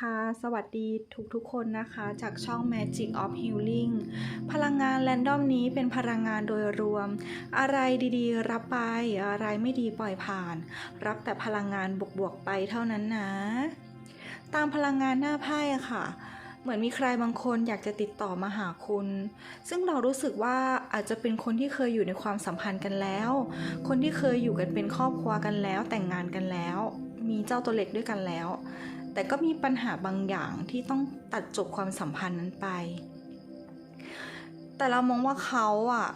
ค่ะ สวัสดีทุกๆคนนะคะ จากช่อง Magic of Healing พลังงานแรนดอมนี้เป็นพลังงานโดยรวม อะไรดีๆ รับไป อะไรไม่ดีปล่อยผ่าน รับแต่พลังงานบวกๆไปเท่านั้นนะ ตามพลังงานหน้าไพ่ค่ะเหมือนมีใครบางคนอยากจะติดต่อมาหาคุณ ซึ่งเรารู้สึกว่าอาจจะเป็นคนที่เคยอยู่ในความสัมพันธ์กันแล้ว คนที่เคยอยู่กันเป็นครอบครัวกันแล้ว แต่งงานกันแล้ว มีเจ้าตัวเล็กด้วยกันแล้ว แต่ก็มีปัญหาบางอย่างที่ต้องตัดจบความสัมพันธ์นั้นไป แต่เรามองว่าเขาอะ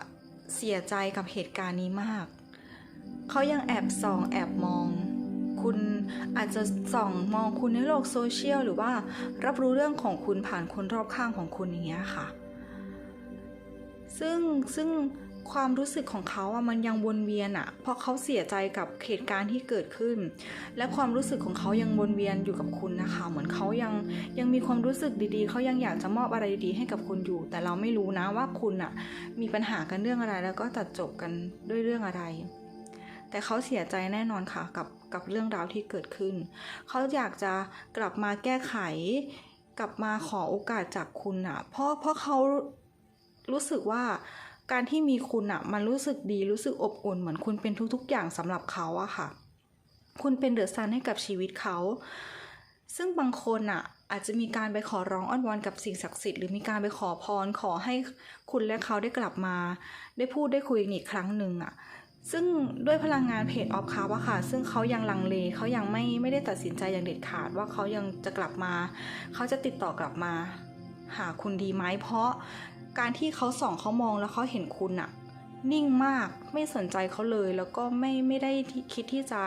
เสียใจกับเหตุการณ์นี้มาก เขายังแอบส่องแอบมอง คุณอาจจะส่องมองคุณในโลกโซเชียลหรือว่ารับรู้เรื่องของคุณผ่านคนรอบข้างของคุณอย่างเงี้ยค่ะ ซึ่งซึ่งความรู้สึกของเขาอะมันยังวนเวียนอะเพราะเขาเสียใจกับเหตุการณ์ที่เกิดขึ้น และความรู้สึกของเขายังวนเวียนอยู่กับคุณนะคะ เหมือนเขายังยังมีความรู้สึกดีๆ เขายังอยากจะมอบอะไรดีๆให้กับคุณอยู่ แต่เราไม่รู้นะว่าคุณอะมีปัญหากันเรื่องอะไร แล้วก็ตัดจบกันด้วยเรื่องอะไร แต่เขาเสียใจแน่นอนค่ะกับกับเรื่องราวที่เกิดขึ้น เขาอยากจะกลับมาแก้ไข กลับมาขอโอกาสจากคุณอะเพราะเพราะเขา รู้สึกว่าการที่มีคุณอะมันรู้สึกดีรู้สึกอบอุ่นเหมือนคุณเป็นทุกๆ อย่างสำหรับเขาอะค่ะ คุณเป็นเดอะซันให้กับชีวิตเขา ซึ่งบางคนอะอาจจะมีการไปขอร้องอ้อนวอนกับสิ่งศักดิ์สิทธิ์หรือมีการไปขอพรขอให้คุณและเขาได้กลับมา ได้พูดได้คุยกันอีกครั้งหนึ่งอะซึ่งด้วยพลังงานเพจออฟคาร์อะค่ะ ซึ่งเขายังลังเลเขายังไม่ไม่ได้ตัดสินใจอย่างเด็ดขาดว่าเขายังจะกลับมา เขาจะติดต่อกลับมา หาคุณดีไหมเพราะ การที่เขาส่องเขามองแล้วเขาเห็นคุณอะนิ่งมากไม่สนใจเขาเลยแล้วก็ไม่ไม่ได้คิดที่จะ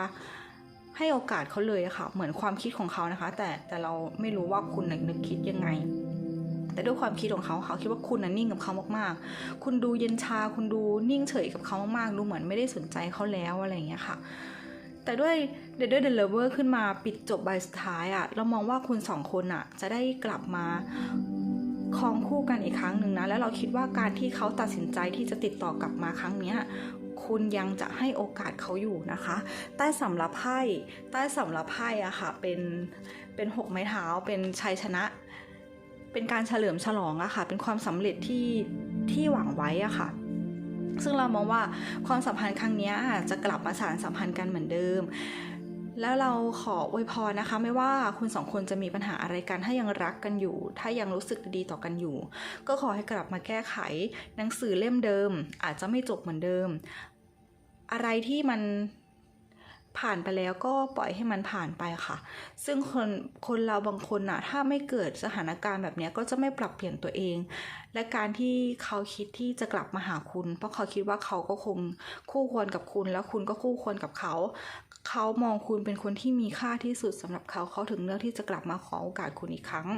ให้โอกาสเขาเลยอะค่ะ เหมือนความคิดของเขานะคะ แต่แต่เราไม่รู้ว่าคุณนึกคิดยังไง แต่ด้วยความคิดของเขาเขาคิดว่าคุณน่ะนิ่งกับเขามากๆ คุณดูเย็นชาคุณดูนิ่งเฉยกับเขามากๆดูเหมือนไม่ได้สนใจเขาแล้วอะไรอย่างเงี้ยค่ะ แต่ด้วยเดด้วยเดลเวอร์ขึ้นมาปิดจบใบสุดท้ายอะเรามองว่าคุณสองคนอะจะได้กลับมา ครองคู่กันอีกครั้งหนึ่งนะ แล้วเราคิดว่าการที่เขาตัดสินใจที่จะติดต่อกลับมาครั้งนี้คุณยังจะให้โอกาสเขาอยู่นะคะ ใต้สำรับไพ่ ใต้สำรับไพ่อะค่ะ เป็นเป็นหกไม้เท้า เป็นชัยชนะ เป็นการเฉลิมฉลองอะค่ะ เป็นความสำเร็จที่ที่หวังไว้อะค่ะซึ่งเรามองว่าความสัมพันธ์ครั้งนี้จะกลับมาสานสัมพันธ์กันเหมือนเดิม แล้วเราขออวยพรนะคะ ไม่ว่าคุณสองคนจะมีปัญหาอะไรกัน ถ้ายังรักกันอยู่ ถ้ายังรู้สึกดีต่อกันอยู่ ก็ขอให้กลับมาแก้ไข หนังสือเล่มเดิม อาจจะไม่จบเหมือนเดิม อะไรที่มัน ผ่านไปแล้วก็ปล่อยให้มันผ่านไปค่ะ ซึ่งคนคนเราบางคนอะถ้าไม่เกิดสถานการณ์แบบนี้ก็จะไม่ปรับเปลี่ยนตัวเอง และการที่เขาคิดที่จะกลับมาหาคุณ เพราะเขาคิดว่าเขาก็คงคู่ควรกับคุณ แล้วคุณก็คู่ควรกับเขา เขามองคุณเป็นคนที่มีค่าที่สุดสำหรับเขาเขาถึงเลือกที่จะกลับมาขอโอกาสคุณอีกครั้ง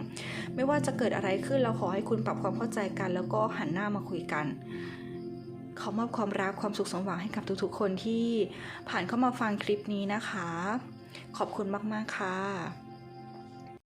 ไม่ว่าจะเกิดอะไรขึ้นเราขอให้คุณปรับความเข้าใจกัน แล้วก็หันหน้ามาคุยกัน ขอมอบความรักความสุขสมหวังให้กับทุกๆ คนที่ผ่านเข้ามาฟังคลิปนี้นะคะ ขอบคุณมากๆค่ะ